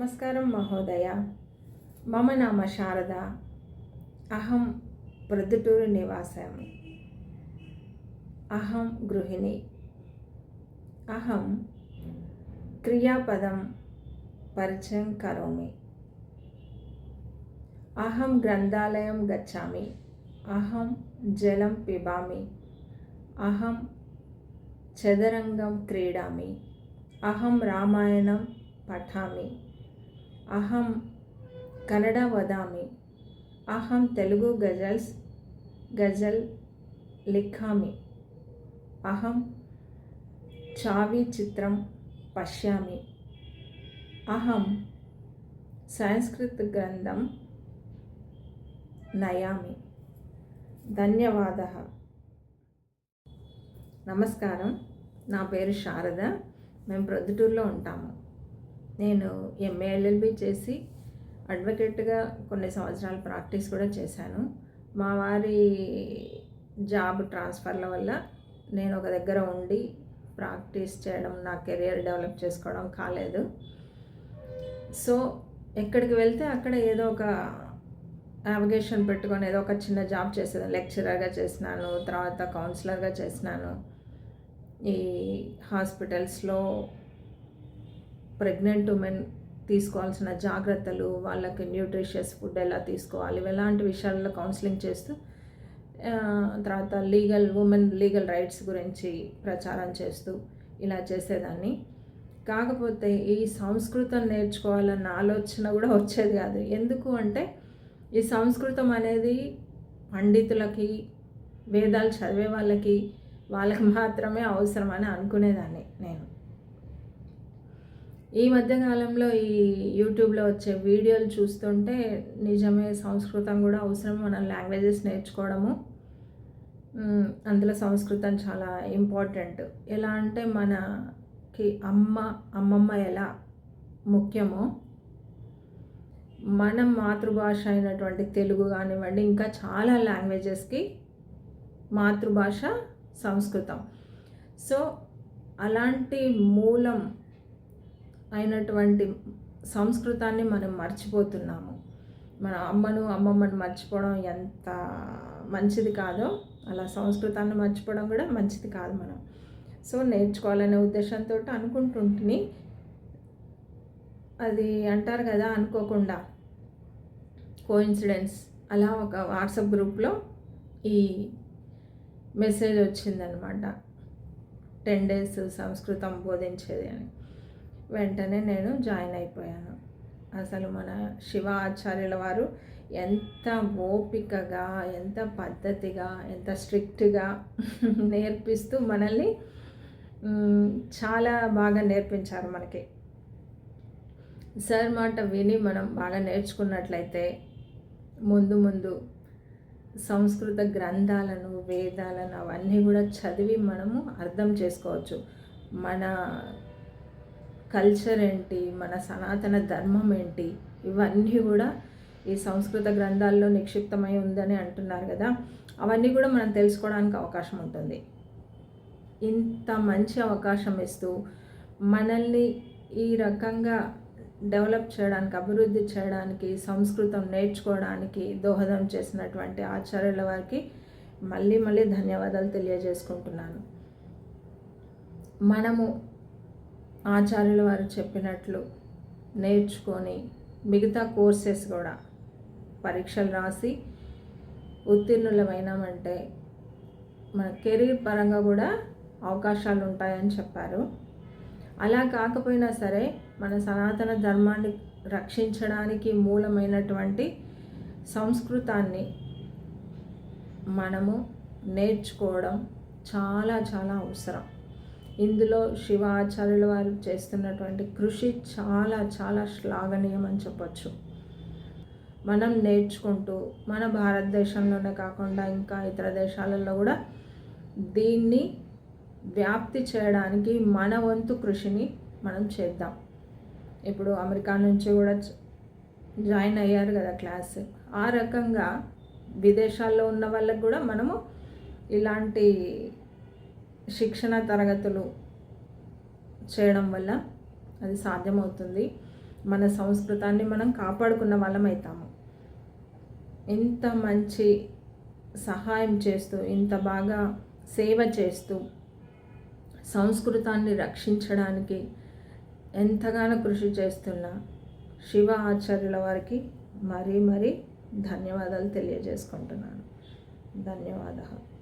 నమస్కారం మహోదయ. మమ నామ శారద. అహం ప్రొద్దుటూరు నివాసామి అహం గృహిణి. అహం క్రియాపదం పరిచయం కరోమి. అహం గ్రంథాలయం గచ్చామి. అహం జలం పిబామి. అహం చదరంగం క్రీడామి. అహం రామాయణం పఠామి. అహం కన్నడ వదామి. అహం తెలుగు గజల్స్ గజల్ లిఖామి. అహం చావి చిత్రం పశ్యామి. అహం సంస్కృత గ్రంథం నయామి. ధన్యవాద. నమస్కారం. నా పేరు శారద. మేము ప్రొద్దుటూరులో ఉంటాము. నేను ఎంఏఎల్ఎల్బి చేసి అడ్వకేట్గా కొన్ని సంవత్సరాలు ప్రాక్టీస్ కూడా చేశాను. మా వారి జాబ్ ట్రాన్స్ఫర్ల వల్ల నేను ఒక దగ్గర ఉండి ప్రాక్టీస్ చేయడం నా కెరియర్ డెవలప్ చేసుకోవడం కాలేదు. సో ఎక్కడికి వెళ్తే అక్కడ ఏదో ఒక నావిగేషన్ పెట్టుకొని ఏదో ఒక చిన్న జాబ్ చేసాను లెక్చరర్గా చేసినాను తర్వాత కౌన్సిలర్గా చేసినాను. ఈ హాస్పిటల్స్లో ప్రెగ్నెంట్ ఉమెన్ తీసుకోవాల్సిన జాగ్రత్తలు వాళ్ళకి న్యూట్రిషియస్ ఫుడ్ ఎలా తీసుకోవాలి ఎలాంటి విషయాల్లో కౌన్సిలింగ్ చేస్తూ తర్వాత లీగల్ ఉమెన్ లీగల్ రైట్స్ గురించి ప్రచారం చేస్తూ ఇలా చేసేదాన్ని. కాకపోతే ఈ సంస్కృతం నేర్చుకోవాలన్న ఆలోచన కూడా వచ్చేది కాదు. ఎందుకు అంటే ఈ సంస్కృతం అనేది పండితులకి వేదాలు చదివే వాళ్ళకి వాళ్ళకి మాత్రమే అవసరం అని అనుకునేదాన్ని నేను. ఈ మధ్యకాలంలో ఈ యూట్యూబ్లో వచ్చే వీడియోలు చూస్తుంటే నిజమే సంస్కృతం కూడా అవసరం మనం లాంగ్వేజెస్ నేర్చుకోవడము. అందులో సంస్కృతం చాలా ఇంపార్టెంట్. ఎలా అంటే మనకి అమ్మ అమ్మమ్మ ఎలా ముఖ్యమో మన మాతృభాష అయినటువంటి తెలుగు కానివ్వండి ఇంకా చాలా లాంగ్వేజెస్కి మాతృభాష సంస్కృతం. సో అలాంటి మూలం అయినటువంటి సంస్కృతాన్ని మనం మర్చిపోతున్నాము. మన అమ్మను అమ్మమ్మను మర్చిపోవడం ఎంత మంచిది కాదో అలా సంస్కృతాన్ని మర్చిపోవడం కూడా మంచిది కాదు మనం. సో నేర్చుకోవాలనే ఉద్దేశంతో అనుకుంటుంటుని. అది అంటారు కదా అనుకోకుండా. కోఇన్సిడెన్స్ అలా ఒక వాట్సాప్ గ్రూప్లో ఈ మెసేజ్ వచ్చిందనమాట. టెన్ డేస్ సంస్కృతం బోధించేది అని. వెంటనే నేను జాయిన్ అయిపోయాను. అసలు మన శివ ఆచార్యుల వారు ఎంత ఓపికగా ఎంత పద్ధతిగా ఎంత స్ట్రిక్ట్గా నేర్పిస్తూ మనల్ని చాలా బాగా నేర్పించారు మనకి. సార్ మాట విని మనం బాగా నేర్చుకున్నట్లయితే ముందు ముందు సంస్కృత గ్రంథాలను వేదాలను అవన్నీ కూడా చదివి మనము అర్థం చేసుకోవచ్చు. మన కల్చర్ ఏంటి? మన సనాతన ధర్మం ఏంటి? ఇవన్నీ కూడా ఈ సంస్కృత గ్రంథాల్లో నిక్షిప్తమై ఉందని అంటున్నారు కదా. అవన్నీ కూడా మనం తెలుసుకోవడానికి అవకాశం ఉంటుంది. ఇంత మంచి అవకాశం ఇస్తూ మనల్ని ఈ రకంగా డెవలప్ చేయడానికి అభివృద్ధి చేయడానికి సంస్కృతం నేర్చుకోవడానికి దోహదం చేసినటువంటి ఆచార్యుల వారికి మళ్ళీ మళ్ళీ ధన్యవాదాలు తెలియజేసుకుంటున్నాను. మనము ఆచార్యుల వారు చెప్పినట్లు నేర్చుకొని మిగతా కోర్సెస్ కూడా పరీక్షలు రాసి ఉత్తీర్ణులమైనామంటే మన కెరీర్ పరంగా కూడా అవకాశాలు ఉంటాయని చెప్పారు. అలా కాకపోయినా సరే మన సనాతన ధర్మాన్ని రక్షించడానికి మూలమైనటువంటి సంస్కృతాన్ని మనము నేర్చుకోవడం చాలా చాలా అవసరం. ఇందులో శివాచార్యుల వారు చేస్తున్నటువంటి కృషి చాలా చాలా శ్లాఘనీయం అని చెప్పచ్చు. మనం నేర్చుకుంటూ మన భారతదేశంలోనే కాకుండా ఇంకా ఇతర దేశాలలో కూడా దీన్ని వ్యాప్తి చేయడానికి మన వంతు కృషిని మనం చేద్దాం. ఇప్పుడు అమెరికా నుంచి కూడా జాయిన్ అయ్యారు కదా క్లాస్. ఆ రకంగా విదేశాల్లో ఉన్న వాళ్ళకు కూడా మనము ఇలాంటి శిక్షణ తరగతులు చేయడం వల్ల అది సాధ్యమవుతుంది. మన సంస్కృతాన్ని మనం కాపాడుకున్న వాళ్ళం అవుతాము ఇంత మంచి సహాయం చేస్తూ ఇంత బాగా సేవ చేస్తూ సంస్కృతాన్ని రక్షించడానికి ఎంతగానో కృషి చేస్తున్న శివ ఆచార్యుల వారికి మరీ మరీ ధన్యవాదాలు తెలియజేసుకుంటున్నాను. ధన్యవాదాలు.